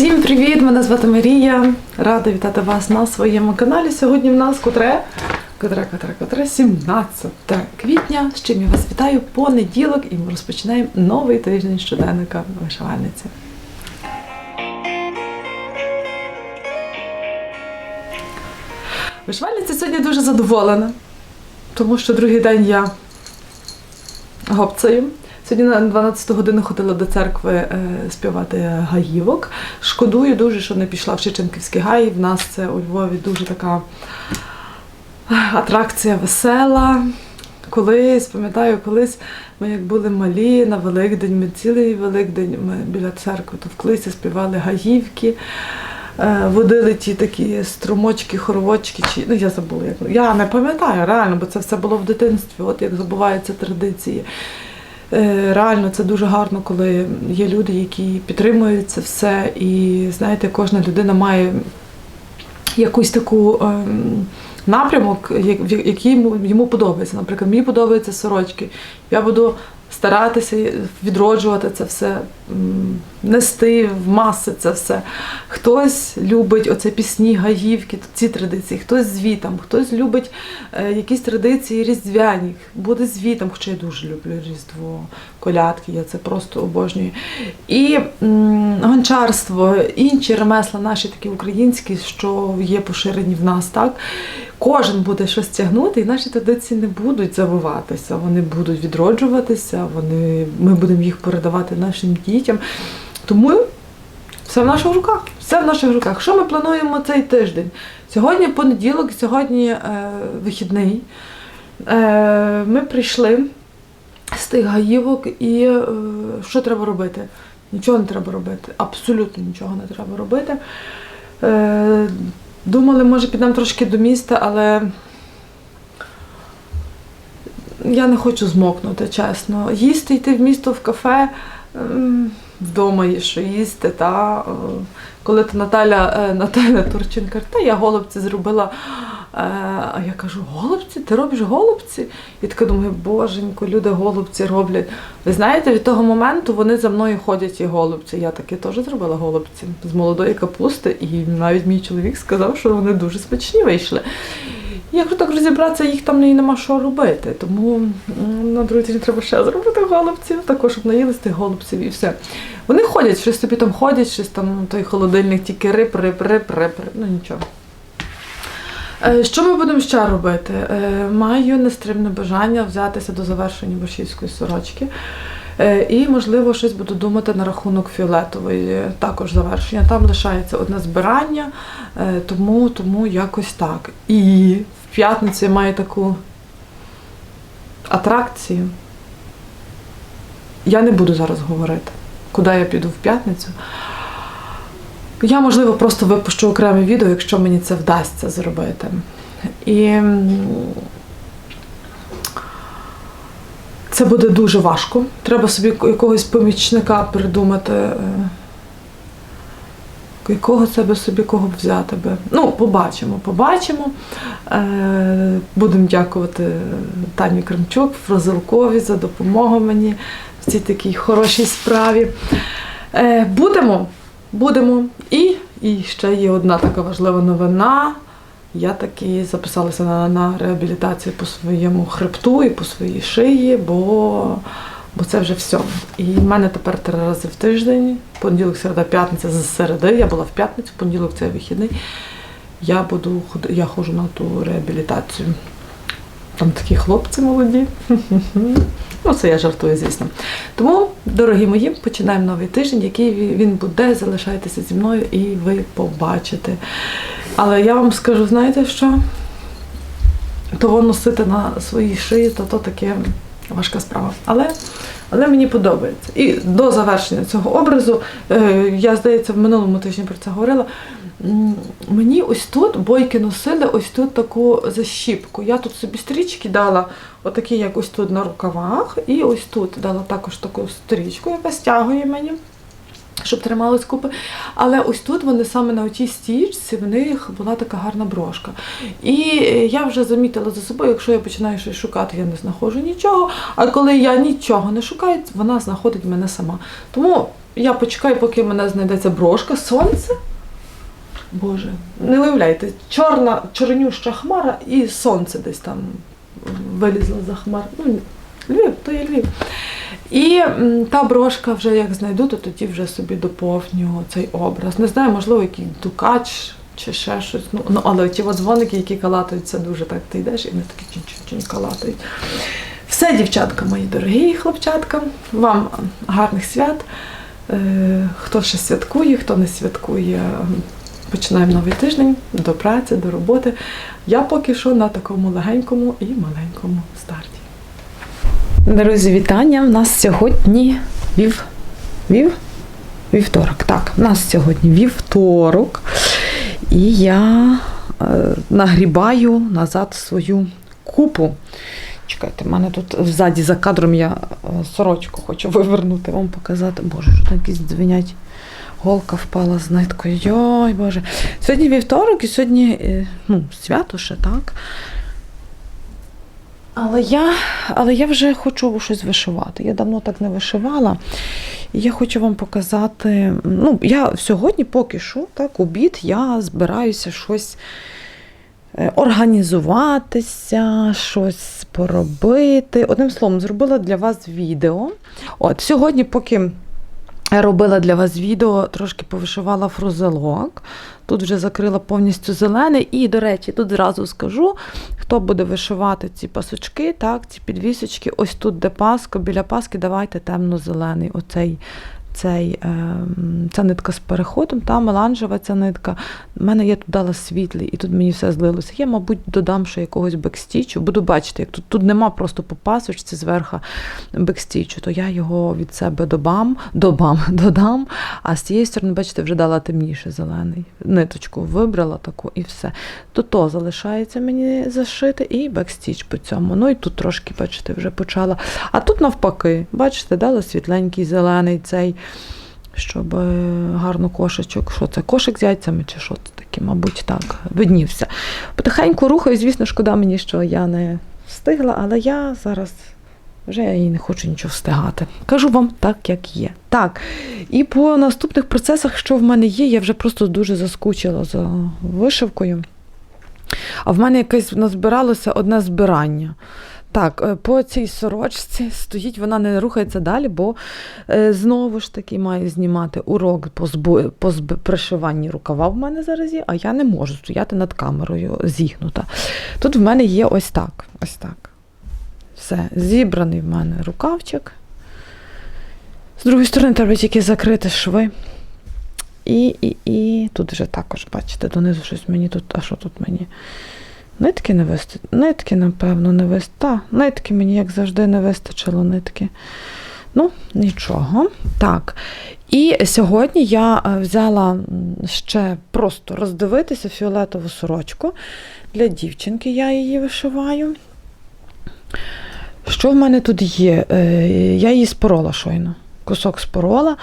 Всім привіт! Мене звати Марія. Рада вітати вас на своєму каналі. Сьогодні в нас котре, котре, котре, котре, 17 квітня. З чим я вас вітаю понеділок і ми розпочинаємо новий тиждень щоденника вишивальниці. Вишивальниця сьогодні дуже задоволена, тому що другий день я гопцею. Сьогодні на 12 годину ходила до церкви е, співати гаївок. Шкодую дуже, що не пішла в Шевченківський гай. В нас це у Львові дуже така е, атракція весела. Колись, пам'ятаю, колись ми як були малі на Великдень, ми цілий Великдень ми біля церкви Клисі співали гаївки. е, Водили ті такі струмочки, хоровочки, чи ну я забула, як я не пам'ятаю реально, бо це все було в дитинстві. От як забуваються традиції. Е, Реально це дуже гарно, коли є люди, які підтримують це все. І знаєте, кожна людина має якусь таку ем, напрямок, який йому, подобається. Наприклад, мені подобаються сорочки. Я буду старатися відроджувати це все, нести в маси це все. Хтось любить оце пісні, гаївки, ці традиції, хтось звітом, хтось любить е, якісь традиції різдвяні, буде звітом, хоча я дуже люблю Різдво, колядки, я це просто обожнюю. І гончарство, інші ремесла наші такі українські, що є поширені в нас, так? Кожен буде щось тягнути, і наші традиції не будуть забуватися, вони будуть відроджуватися, вони, ми будемо їх передавати нашим дітям. Тому все в наших руках. Все в наших руках. Що ми плануємо цей тиждень? Сьогодні понеділок, сьогодні е, вихідний. Е, ми прийшли з тих гаївок, і е, що треба робити? Нічого не треба робити. Абсолютно нічого не треба робити. Е, думали, може, підемо трошки до міста, але я не хочу змокнути, чесно. Їсти йти в місто в кафе. Вдома є що їсти, та е, коли то Наталя, е, Наталя Турчин каже, та я голубці зробила. Е, А я кажу, голубці? Ти робиш голубці? І така думаю, боженько, люди голубці роблять. Ви знаєте, від того моменту вони за мною ходять і голубці. Я таки теж зробила голубці з молодої капусти, і навіть мій чоловік сказав, що вони дуже смачні вийшли. Якщо так розібратися, їх там і нема що робити. Тому на другий тиждень треба ще зробити голубців, також щоб наїлися тих голубців і все. Вони ходять, щось собі там ходять, щось там той холодильник тільки рип, рип, рип, рип, рип. Ну нічого. Е, Що ми будемо ще робити? Е, Маю нестримне бажання взятися до завершення борщівської сорочки. Е, І, можливо, щось буду думати на рахунок фіолетової також завершення. Там лишається одне збирання, тому, тому якось так. І в п'ятницю я маю таку атракцію. Я не буду зараз говорити, куди я піду в п'ятницю. Я, можливо, просто випущу окреме відео, якщо мені це вдасться зробити. І це буде дуже важко. Треба собі якогось помічника придумати. е, Якого себе собі кого б взяти би. Ну, побачимо, побачимо. Е, будемо дякувати Тані Кремчук, Фразилкові за допомогу мені в цій такій хорошій справі. Е, будемо, будемо. І, і ще є одна така важлива новина. Я таки записалася на, на реабілітацію по своєму хребту і по своїй шиї, бо, бо це вже все. І в мене тепер три рази в тиждень, понеділок, середа, п'ятниця з середи. Я була в п'ятницю, понеділок це вихідний. Я буду я ходжу на ту реабілітацію. Там такі хлопці молоді. Ну, це я жартую, звісно. Тому, дорогі мої, починаємо новий тиждень, який він буде. Залишайтеся зі мною і ви побачите. Але я вам скажу, знаєте що? Того носити на своїй шиї, то то таке важка справа. Але, але мені подобається. І до завершення цього образу, е, я, здається, в минулому тижні про це говорила. Мені ось тут бойки носили ось тут таку защіпку. Я тут собі стрічки дала, отакі, як ось тут на рукавах, і ось тут дала також таку стрічку, яка стягує мені. Щоб трималось купи. Але ось тут вони саме на отій стічці, в них була така гарна брошка. І е, я вже замітила за собою, якщо я починаю щось шукати, я не знаходжу нічого. А коли я нічого не шукаю, вона знаходить мене сама. Тому Я почекаю, поки мене знайдеться брошка, сонце. Боже, не уявляйте, чорна, чорнюща хмара і сонце десь там вилізло за хмар. Ну, Львів, то є Львів. І та брошка вже як знайду, то тоді вже собі доповню цей образ. Не знаю, можливо, який дукач чи ще щось. Ну, ну але ті дзвоники, які калатають, це дуже так. Ти йдеш і вони такі чин-чин-чин калатають. Все, дівчатка, мої дорогі хлопчатка, вам гарних свят. Е, Хто ще святкує, хто не святкує, починаємо новий тиждень до праці, до роботи. Я поки що на такому легенькому і маленькому старті. Друзі, вітання! У нас сьогодні вів. Вів? Вівторок. Так, у нас сьогодні вівторок. І я е, нагрібаю назад свою купу. Чекайте, в мене тут ззаді за кадром я е, сорочку хочу вивернути, вам показати. Боже, що там якісь дзвенять. Голка впала з ниткою. Йой, Боже. Сьогодні вівторок і сьогодні е, ну, свято ще, так? Але я, але я вже хочу щось вишивати. Я давно так не вишивала. І я хочу вам показати. Ну, я сьогодні поки що, так, обід, я збираюся щось е, організуватися, щось поробити. Одним словом, зробила для вас відео. От сьогодні, поки робила для вас відео, трошки повишивала фрузелок. Тут вже закрила повністю зелений. І, до речі, тут зразу скажу, хто буде вишивати ці пасочки, так, ці підвісочки, ось тут, де паска, біля паски, давайте темно-зелений. Оцей цей, е, ця нитка з переходом, та меланжева ця нитка. У мене я тут дала світлий, і тут мені все злилося. Я, мабуть, додам ще якогось бекстічу. Буду бачити, як тут, тут нема просто по пасочці зверху бекстічу, то я його від себе добам, добам, додам. А з цієї сторони, бачите, вже дала темніше зелений. Ниточку вибрала таку і все. То то залишається мені зашити, і бекстіч по цьому. Ну і тут трошки, бачите, вже почала. А тут навпаки, бачите, дала світленький зелений цей, щоб е, гарно кошечок. Що це? Кошик з яйцями чи що це таке, мабуть, так, виднівся. Потихеньку рухаю, звісно, шкода мені, що я не встигла, але я зараз. Вже я і не хочу нічого встигати. Кажу вам так, як є. Так. І по наступних процесах, що в мене є, я вже просто дуже заскучила за вишивкою. А в мене якесь назбиралося одне збирання. Так, е, по цій сорочці стоїть, вона не рухається далі, бо е, знову ж таки маю знімати урок по, збо... по зб... пришиванні рукава в мене зараз є, а я не можу стояти над камерою зігнута. Тут в мене є ось так. Ось так. Все, зібраний в мене рукавчик. З другої сторони, треба тільки закрити шви. І, і, і тут вже також, бачите, донизу щось мені тут, а що тут мені? Нитки не вистачить. Нитки, напевно, не вистачить. Та, нитки мені, як завжди, не вистачило нитки. Ну, нічого. Так. І сьогодні я е, взяла ще просто роздивитися фіолетову сорочку. Для дівчинки я її вишиваю. Що в мене тут є? Е, Я її спорола щойно. Кусок спорола.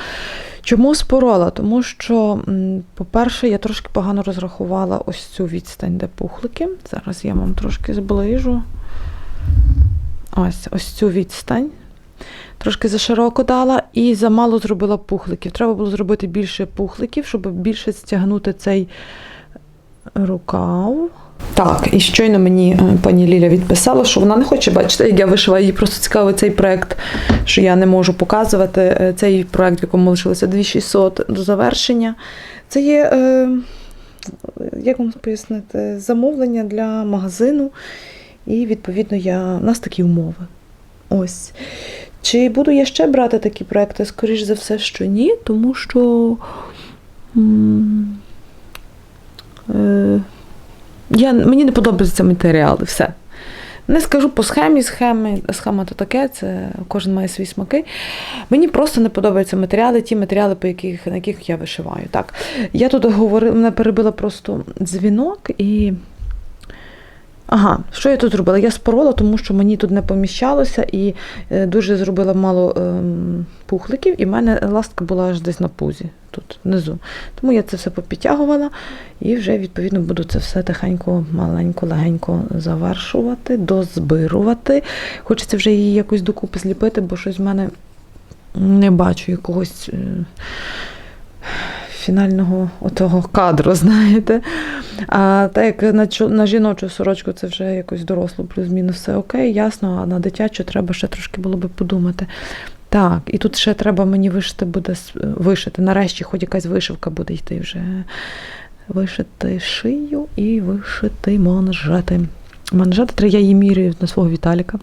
Чому спорола? Тому що, по-перше, я трошки погано розрахувала ось цю відстань, де пухлики. Зараз я вам трошки зближу. Ось, ось цю відстань. Трошки зашироко дала і замало зробила пухликів. Треба було зробити більше пухликів, щоб більше стягнути цей рукав. Так, і щойно мені е, пані Ліля відписала, що вона не хоче бачити, як я вишиваю. Їй просто цікавий цей проект, що я не можу показувати. Е, Цей проект, в якому лишилося 2600 до завершення. Це є, е, як вам пояснити, замовлення для магазину. І, відповідно, я... у нас такі умови. Ось. Чи буду я ще брати такі проекти? Скоріш за все, що ні, тому що. Е, я, мені не подобаються матеріали, все. Не скажу по схемі, схеми, схема то таке, це кожен має свої смаки. Мені просто не подобаються матеріали, ті матеріали, по яких, на яких я вишиваю. Так, я тут говорила, мене перебила просто дзвінок і. Ага, що я тут зробила? Я спорола, тому що мені тут не поміщалося і е, дуже зробила мало ем, пухликів, і в мене ластка була аж десь на пузі, тут внизу. Тому я це все попідтягувала і вже, відповідно, буду це все тихенько, маленько, легенько завершувати, дозбирувати. Хочеться вже її якось докупи зліпити, бо щось в мене не бачу якогось е, фінального отого кадру, знаєте. А так як на, на жіночу сорочку це вже якось доросло, плюс-мінус все окей, ясно, а на дитячу треба ще трошки було би подумати. Так, і тут ще треба мені вишити буде вишити. Нарешті хоч якась вишивка буде йти вже. Вишити шию і вишити манжети. Манжети треба я її міряю на свого Віталіка.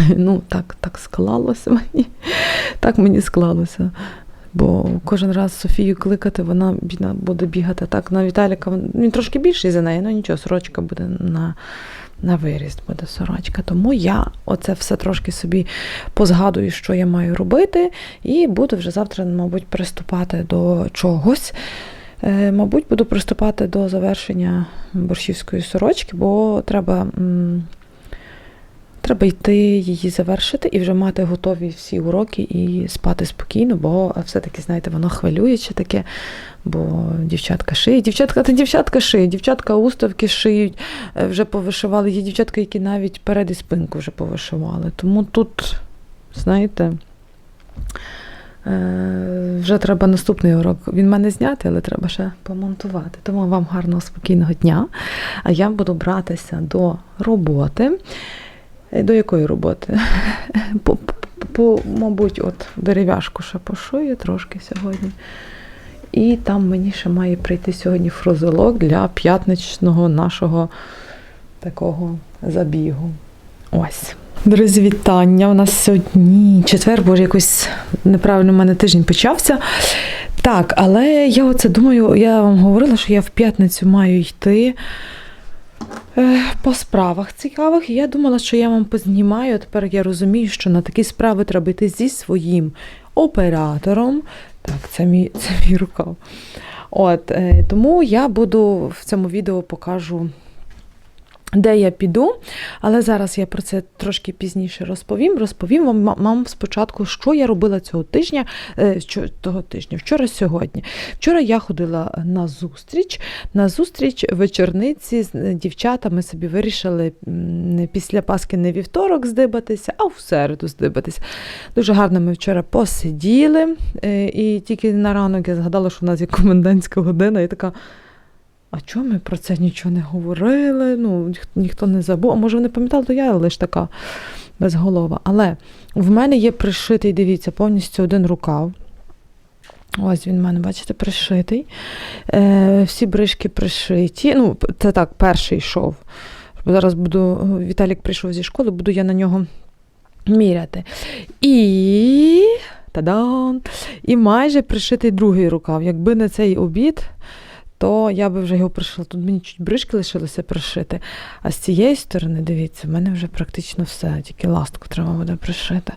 Ну, так, так склалося мені. Так мені склалося. Бо кожен раз Софію кликати, вона бідна буде бігати. Так, на Віталіка він- він трошки більший за неї, ну нічого, сорочка буде на, на виріст, буде сорочка. Тому я оце все трошки собі позгадую, що я маю робити, і буду вже завтра, мабуть, приступати до чогось. Е, Мабуть, буду приступати до завершення борщівської сорочки, бо треба. м, Треба йти її завершити і вже мати готові всі уроки і спати спокійно, бо все-таки, знаєте, воно хвилююче таке, бо дівчатка шиють. Дівчатка, та дівчатка шиють, дівчатка уставки шиють, е, вже повишивали. Є дівчатка, які навіть перед і спинку вже повишивали. Тому тут, знаєте, е, вже треба наступний урок. Він мене зняти, але треба ще помонтувати. Тому вам гарного спокійного дня. А я буду братися до роботи. Е, До якої роботи? По, по, мабуть, от дерев'яшку ще пошую трошки сьогодні. І там мені ще має прийти сьогодні фрузелок для п'ятничного нашого такого забігу. Ось. Друзі, вітання. У нас сьогодні четвер, боже, якось неправильно в мене тиждень почався. Так, але я оце думаю, я вам говорила, що я в п'ятницю маю йти по справах цікавих. Я думала, що я вам познімаю. Тепер я розумію, що на такі справи треба йти зі своїм оператором. Так, це мій, це мій рукав. От, е, тому я буду в цьому відео покажу. Де я піду, але зараз я про це трошки пізніше розповім. Розповім вам, ма- вам спочатку, що я робила цього тижня, е, що, того тижня, вчора сьогодні. Вчора я ходила на зустріч. На зустріч вечорниці з е, дівчатами собі вирішили не після Паски не вівторок здибатися, а в середу здибатися. Дуже гарно ми вчора посиділи, е, і тільки на ранок я згадала, що у нас є комендантська година, і така. А чому ми про це нічого не говорили? Ну, ніх- ніхто не забув. А може, вони пам'ятали, то я лише така безголова. Але в мене є пришитий, дивіться, повністю один рукав. Ось він в мене, бачите, пришитий. Е, всі бришки пришиті. Ну, це так, перший йшов. Зараз буду, Віталік прийшов зі школи, буду я на нього міряти. І. Та-дам! І майже пришитий другий рукав. Якби не цей обід, то я би вже його пришила. Тут мені чуть бришки лишилося пришити. А з цієї сторони, дивіться, в мене вже практично все, тільки ластку треба буде пришити.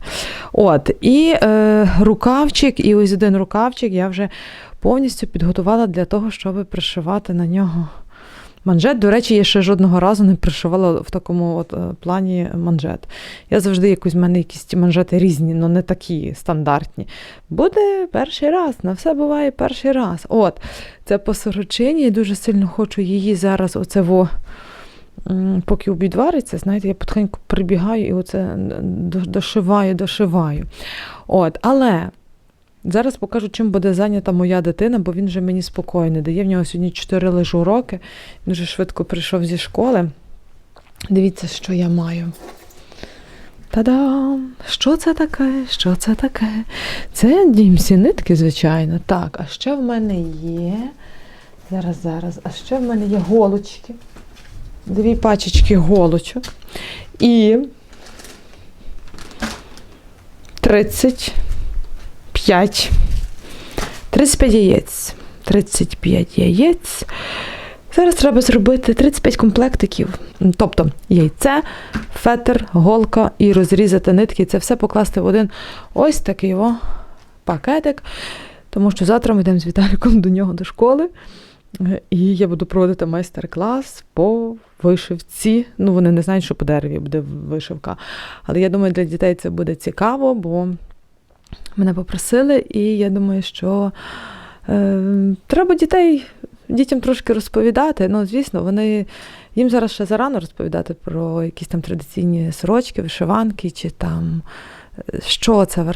От, і е, рукавчик, і ось один рукавчик я вже повністю підготувала для того, щоб пришивати на нього. Манжет, до речі, я ще жодного разу не пришивала в такому от, е, плані манжет. Я завжди якось в мене якісь манжети різні, але не такі стандартні. Буде перший раз, на все буває перший раз. От, це по сорочині, я дуже сильно хочу її зараз, оце во, поки обід вариться, знаєте, я потихеньку прибігаю і оце дошиваю, дошиваю. От, але зараз покажу, чим буде зайнята моя дитина, бо він вже мені спокою не дає. В нього сьогодні 4 лише уроки. Він вже швидко прийшов зі школи. Дивіться, що я маю. Та-дам! Що це таке? Що це таке? Це дімсі нитки, звичайно. Так, а ще в мене є. Зараз, зараз. А ще в мене є голочки. Дві пачечки голочок. І 35. 35 яєць. 35 яєць. Зараз треба зробити 35 комплектиків. Тобто яйце, фетр, голка і розрізати нитки. Це все покласти в один ось такий о пакетик. Тому що завтра ми йдемо з Віталіком до нього до школи. І я буду проводити майстер-клас по вишивці. Ну, вони не знають, що по дереві буде вишивка. Але я думаю, для дітей це буде цікаво, бо мене попросили, і я думаю, що е, треба дітей, дітям трошки розповідати. Ну, звісно, вони їм зараз ще зарано розповідати про якісь там традиційні сорочки, вишиванки чи там що це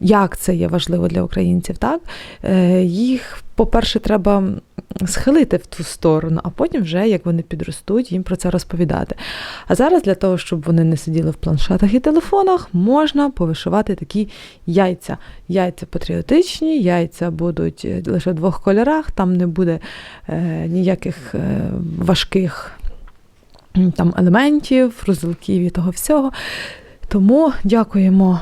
як це є важливо для українців, так? Е, Їх, по-перше, треба схилити в ту сторону, а потім, вже, як вони підростуть, їм про це розповідати. А зараз для того, щоб вони не сиділи в планшетах і телефонах, можна повишивати такі яйця. Яйця патріотичні, яйця будуть е, лише в двох кольорах, там не буде е, ніяких е, важких там, елементів, фрузелків і того всього. Тому дякуємо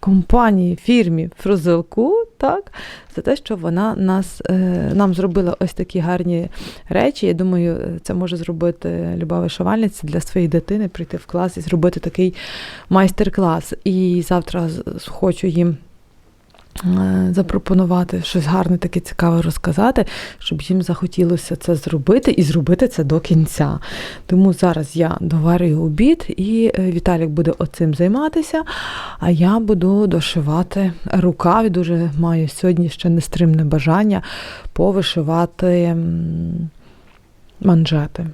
компанії, фірмі Фрузилку, так, за те, що вона нас, е, нам зробила ось такі гарні речі. Я думаю, е, це може зробити люба вишивальниця для своєї дитини, прийти в клас і зробити такий майстер-клас. І завтра хочу їм. Е, Запропонувати щось гарне, таке цікаве розказати, щоб їм захотілося це зробити і зробити це до кінця. Тому зараз я доварюю обід, і е, Віталік буде оцим займатися, а я буду дошивати рукав. Дуже маю сьогодні ще нестримне бажання повишивати манжети.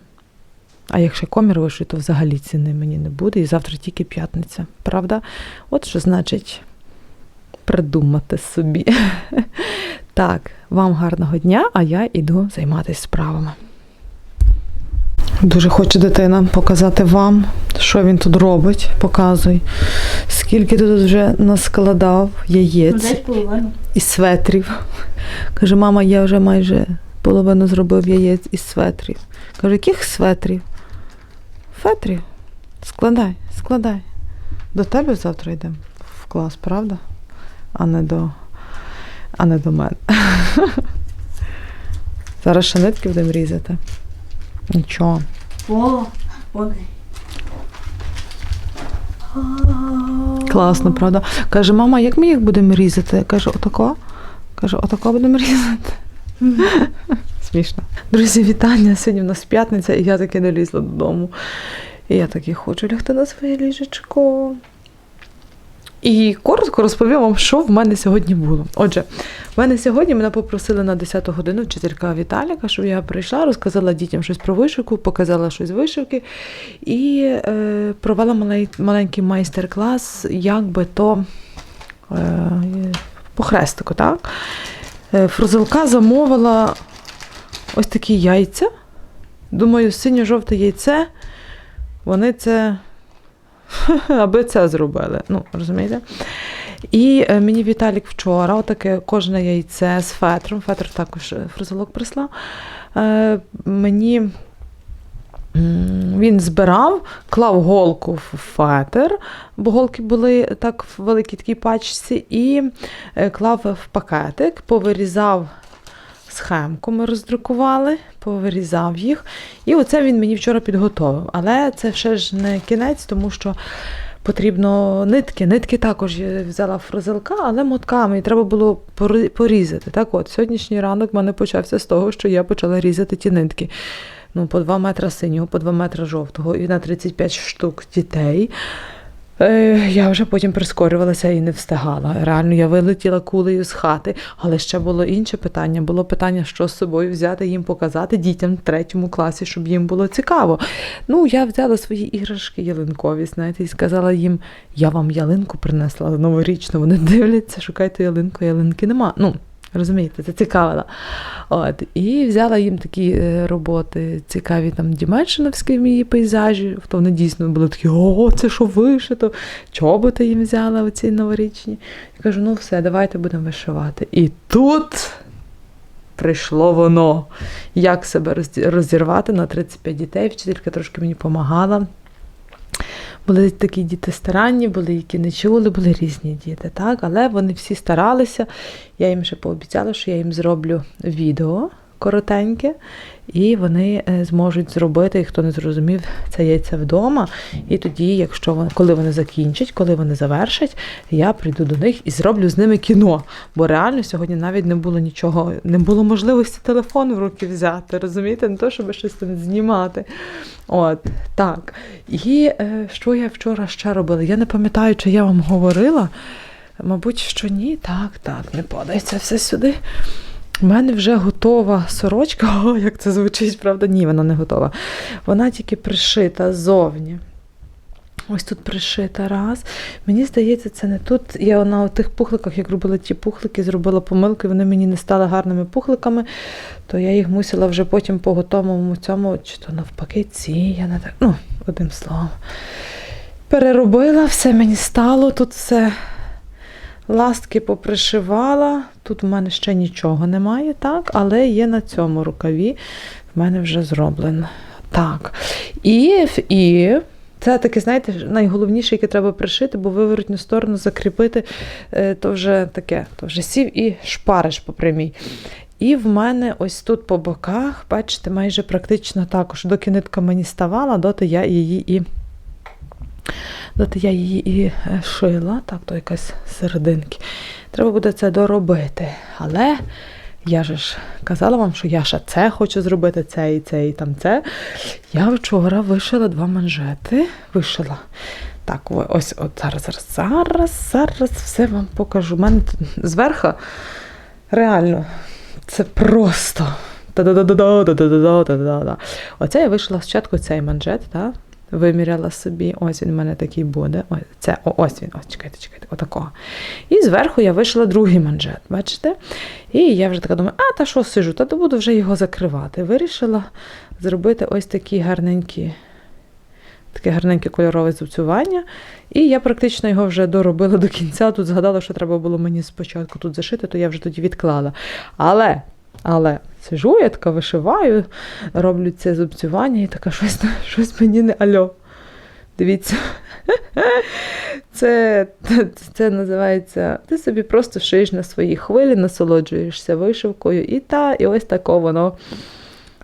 А якщо комір вишию, то взагалі ціни мені не буде. І завтра тільки п'ятниця. Правда? От що значить придумати собі. Так, вам гарного дня, а я йду займатися справами. Дуже хоче дитина показати вам, що він тут робить. Показуй. Скільки тут вже наскладав яєць і светрів. Каже, мама, я вже майже половину зробив яєць із светрів. Кажу, яких светрів? Фетрів? Складай, складай. До тебе завтра йдемо в клас, правда? А не до, а не до мене. Зараз ще нитки будемо різати. Нічого. О, окей. Класно, правда? Каже, мама, як ми їх будемо різати? Я кажу, отако? Каже, отако будемо різати. Смішно. Друзі, вітання. Сьогодні в нас п'ятниця, і я таки долізла додому. І я таки хочу лягти на своє ліжечко. І коротко розповім вам, що в мене сьогодні було. Отже, в мене сьогодні мене попросили на 10 годину вчителька Віталіка, щоб я прийшла, розказала дітям щось про вишивку, показала щось вишивки і е, провела малей, маленький майстер-клас, як би то е, по хрестику, так? Е, Фрузилка замовила ось такі яйця. Думаю, синьо-жовте яйце. Вони це. Аби це зробили. Ну, розумієте? І е, мені Віталік вчора, отаке кожне яйце з фетром, фетр також е, фрузелок прислав. Е, мені він збирав, клав голку в фетр, бо голки були так в великій такій пачці, і клав в пакетик, повирізав схемку, ми роздрукували, повирізав їх. І оце він мені вчора підготовив. Але це ще ж не кінець, тому що потрібно нитки. Нитки також я взяла фрузелка, але мотками, і треба було порізати. Так от, сьогоднішній ранок в мене почався з того, що я почала різати ті нитки. Ну, по 2 метри синього, по 2 метри жовтого і на 35 штук дітей. Е, я вже потім прискорювалася і не встигала. Реально, я вилетіла кулею з хати, але ще було інше питання. Було питання, що з собою взяти їм показати дітям в третьому класі, щоб їм було цікаво. Ну, я взяла свої іграшки ялинкові, знаєте, і сказала їм: я вам ялинку принесла новорічну. Вони дивляться, шукайте ялинку, ялинки нема. Ну, розумієте, це цікавила. От, і взяла їм такі е, роботи цікаві, там Діменшиновські мої пейзажі. То вони дійсно були такі, о, це що вишито, чоботи їм взяла оці новорічні. Я кажу, ну все, давайте будемо вишивати. І тут прийшло воно. Як себе розірвати на 35 дітей. Вчителька трошки мені допомагала. Були такі діти старанні, були, які не чули, були різні діти, так? але вони всі старалися. Я їм ще пообіцяла, що я їм зроблю відео коротеньке, і вони е, зможуть зробити, і хто не зрозумів, це яйце вдома. І тоді, якщо коли вони закінчать, коли вони завершать, я прийду до них і зроблю з ними кіно. Бо реально сьогодні навіть не було нічого, не було можливості телефон в руки взяти, розумієте, не то, щоб щось там знімати. От так. І е, що я вчора ще робила? Я не пам'ятаю, чи я вам говорила. Мабуть, що ні. Так, так, не подається все сюди. У мене вже готова сорочка. О, як це звучить, правда? Ні, вона не готова. Вона тільки пришита ззовні. Ось тут пришита раз. Мені здається, це не тут. Я на тих пухликах, як робила ті пухлики, зробила помилки, вони мені не стали гарними пухликами, то я їх мусила вже потім по готовому цьому, чи то навпаки, ці, я не так. Ну, одним словом. Переробила, все мені стало, тут все ластки попришивала. Тут в мене ще нічого немає, так, але є на цьому рукаві. В мене вже зроблено. Так. І, і це таке, знаєте, найголовніше, яке треба пришити, бо виворотню сторону закріпити, е, то вже таке, то вже сів і шпариш по прямій. І в мене ось тут по боках, бачите, майже практично також, доки нитка мені ставала, доти я її і. Зате я її і е, шила, так, то якась серединки. Треба буде це доробити. Але я ж казала вам, що я ще це хочу зробити, це і це, і там це. Я вчора вишила два манжети. Вишила. Так, ось от зараз, зараз, зараз, зараз все вам покажу. У мене зверху реально це просто. Оце я вишила спочатку цей манжет, так? Виміряла собі, ось він у мене такий буде. Ось, це, о, ось він, ось, чекайте, чекайте, отакого. І зверху я вишила другий манжет, бачите? І я вже така думаю, а та що сижу, та то буду вже його закривати. Вирішила зробити ось такі гарненькі, таке гарненьке кольорове зубцювання. І я практично його вже доробила до кінця. Тут згадала, що треба було мені спочатку тут зашити, то я вже тоді відклала. Але, але сижу, я така вишиваю, роблю це зубцювання і така щось, щось мені не альо. Дивіться. Це, це, називається. Ти собі просто шиєш на своїй хвилі, насолоджуєшся вишивкою, і та, і ось тако воно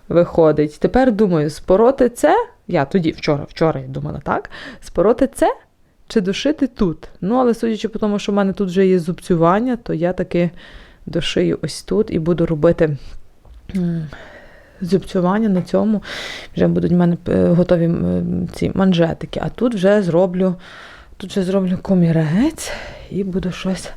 виходить. Тепер думаю, спороти це. Я тоді, вчора, вчора я думала, так? Спороти це чи дошити тут. Ну, але судячи по тому, що в мене тут вже є зубцювання, то я таки дошию ось тут і буду робити. Зубцювання на цьому. Вже будуть в мене е, готові ці манжетики. А тут вже зроблю, тут вже зроблю комірець і буду щось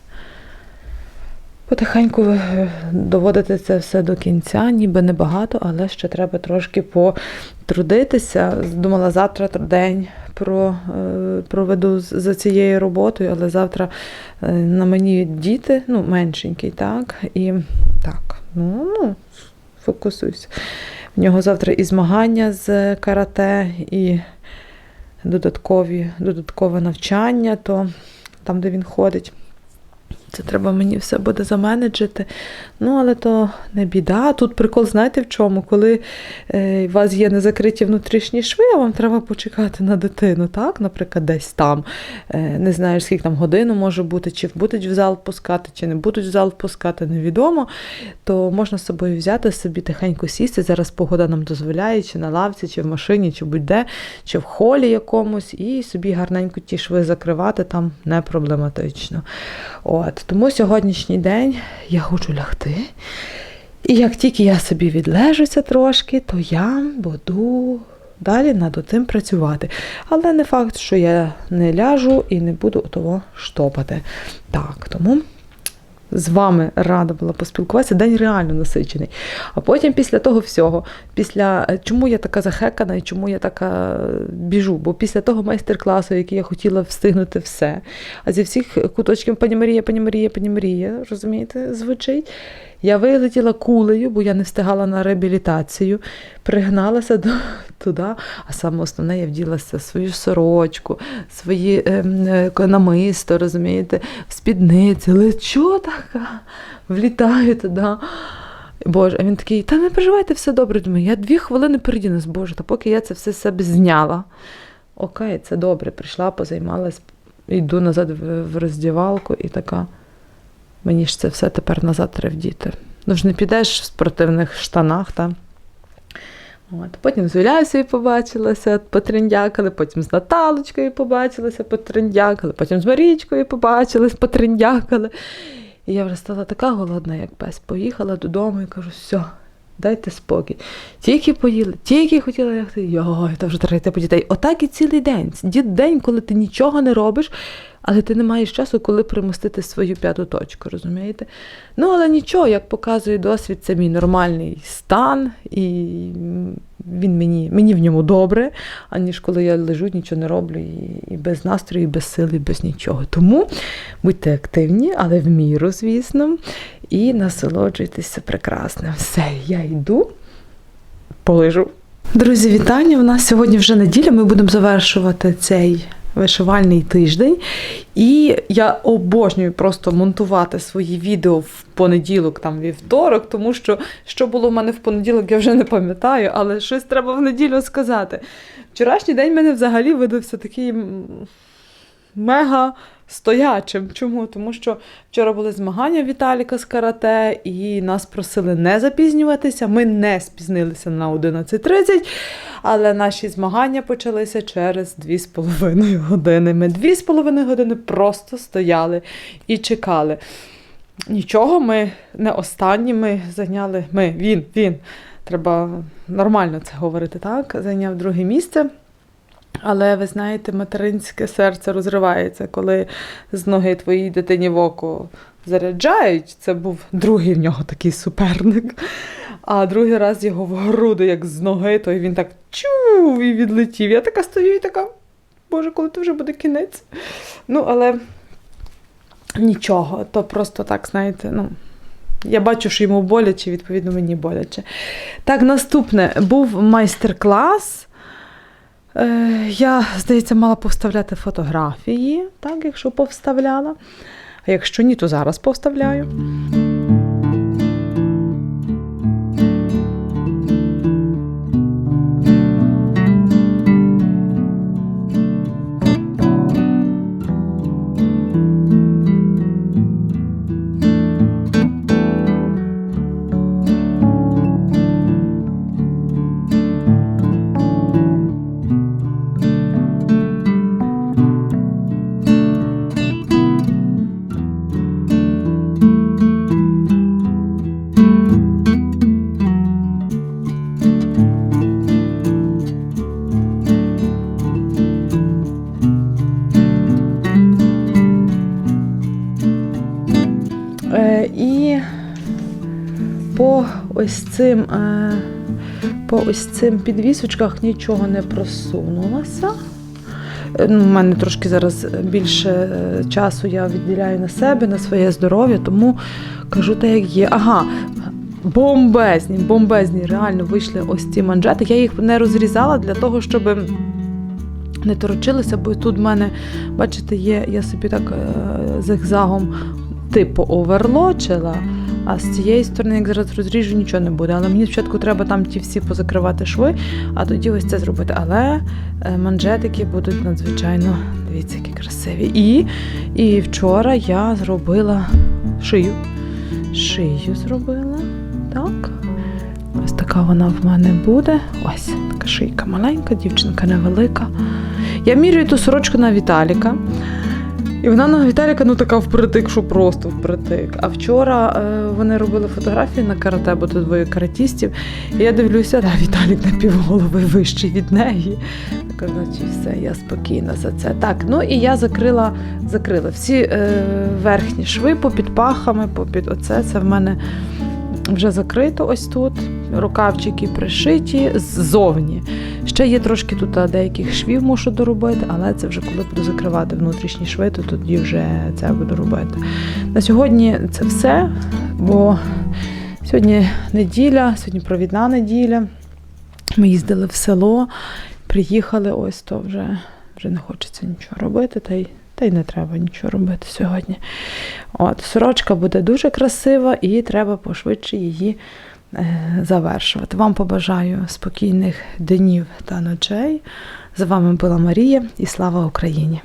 потихеньку е, доводити це все до кінця, ніби небагато, але ще треба трошки потрудитися. Думала, завтра день про, е, проведу за цією роботою, але завтра на мені діти, ну, меншенький, так, і так, ну, фокусуюсь. В нього завтра і змагання з карате, і додаткові, додаткове навчання, то там, де він ходить. Це треба мені все буде заменеджити. Ну, але то не біда. Тут прикол, знаєте в чому? Коли е, у вас є незакриті внутрішні шви, а вам треба почекати на дитину, так? Наприклад, десь там. Е, не знаєш, скільки там годину може бути, чи будуть в зал пускати, чи не будуть в зал пускати, невідомо. То можна з собою взяти, собі тихенько сісти. Зараз погода нам дозволяє, чи на лавці, чи в машині, чи будь-де, чи в холі якомусь, і собі гарненько ті шви закривати там не проблематично. От, тому сьогоднішній день я хочу лягти. І як тільки я собі відлежуся трошки, то я буду далі над цим працювати. Але не факт, що я не ляжу і не буду того штопати. Так, тому з вами рада була поспілкуватися. День реально насичений. А потім після того всього, після е, чому я така захекана і чому я така е, біжу? Бо після того майстер-класу, який я хотіла встигнути все, а зі всіх куточків пані Марія, пані Марія, пані Марія, розумієте, звучить. Я вилетіла кулею, бо я не встигала на реабілітацію, пригналася до, туди, а саме основне, я вділася свою сорочку, свої ем, е, намисто, розумієте, спідниці, лечу така, влітаю туди. Боже, а він такий, та не переживайте, все добре. Думаю, я дві хвилини передінусь, Боже, та поки я це все себе зняла. Окей, це добре, прийшла, позаймалась, йду назад в роздівалку і така. Мені ж це все тепер назад треба вдіти. Ну ж не підеш в спортивних штанах, та? От. Потім з Улясею побачилася, потриндякали, потім з Наталочкою побачилася, потриндякали, потім з Марічкою побачилась, потриндякали. І я вже стала така голодна, як пес. Поїхала додому і кажу, все, дайте спокій. Тільки поїли, тільки хотіла лягти. Йой, та вже треба по дітей. Отак і цілий день. День, коли ти нічого не робиш, але ти не маєш часу, коли примостити свою п'яту точку, розумієте? Ну, але нічого, як показує досвід, це мій нормальний стан, і він мені, мені в ньому добре, аніж коли я лежу, нічого не роблю, і, і без настрою, і без сили, і без нічого. Тому будьте активні, але в міру, звісно, і насолоджуйтеся прекрасним. Все, я йду, полежу. Друзі, вітання! У нас сьогодні вже неділя. Ми будемо завершувати цей вишивальний тиждень. І я обожнюю просто монтувати свої відео в понеділок, там вівторок, тому що що було в мене в понеділок, я вже не пам'ятаю, але щось треба в неділю сказати. Вчорашній день мене взагалі видався такий мега стоячим. Чому? Тому що вчора були змагання Віталіка з карате, і нас просили не запізнюватися. Ми не спізнилися на 11.30, але наші змагання почалися через 2,5 години. Ми 2,5 години просто стояли і чекали. Нічого, ми не останні, ми зайняли. Ми, він, він. Треба нормально це говорити, так? Зайняв друге місце. Але ви знаєте, материнське серце розривається, коли з ноги твоїй дитині в око заряджають. Це був другий в нього такий суперник. А другий раз його в груди, як з ноги, то він так чув і відлетів. Я така стою і така, боже, коли то вже буде кінець. Ну, але нічого, то просто так, знаєте, ну. Я бачу, що йому боляче, відповідно, мені боляче. Так, наступне був майстер-клас. Е, я, здається, мала повставляти фотографії, так, якщо повставляла. А якщо ні, то зараз повставляю. Цим підвісочках нічого не просунулося. Е, ну, У мене трошки зараз більше е, часу я відділяю на себе, на своє здоров'я, тому кажу те, як є. Ага, бомбезні, бомбезні, реально вийшли ось ці манжети. Я їх не розрізала для того, щоб не торочилися, бо тут в мене, бачите, є, я собі так е, зигзагом типу оверлочила, а з цієї сторони, як зараз розріжу, нічого не буде. Але мені спочатку треба там ті всі позакривати шви, а тоді ось це зробити. Але е, манжетики будуть надзвичайно, дивіться, які красиві. І, і вчора я зробила шию. Шию зробила. Так. Ось така вона в мене буде. Ось така шийка маленька, дівчинка невелика. Я міряю ту сорочку на Віталіка. І вона на Віталіка ну така впритик, що просто впритик. А вчора е, вони робили фотографії на карате, бо тут двоє каратістів. І я дивлюся, да, Віталік на півголови вищий від неї. Значить, все, я спокійна за це. Так, ну і я закрила, закрила всі е, верхні шви попід пахами, попід оце. Це в мене вже закрито ось тут. Рукавчики пришиті ззовні. Ще є трошки тут деяких швів мушу доробити, але це вже коли буду закривати внутрішні шви, то тоді вже це буду робити. На сьогодні це все, бо сьогодні неділя, сьогодні провідна неділя. Ми їздили в село, приїхали, ось то вже, вже не хочеться нічого робити, та й, та й не треба нічого робити сьогодні. От, сорочка буде дуже красива і треба пошвидше її завершувати. Вам побажаю спокійних днів та ночей. З вами була Марія і слава Україні!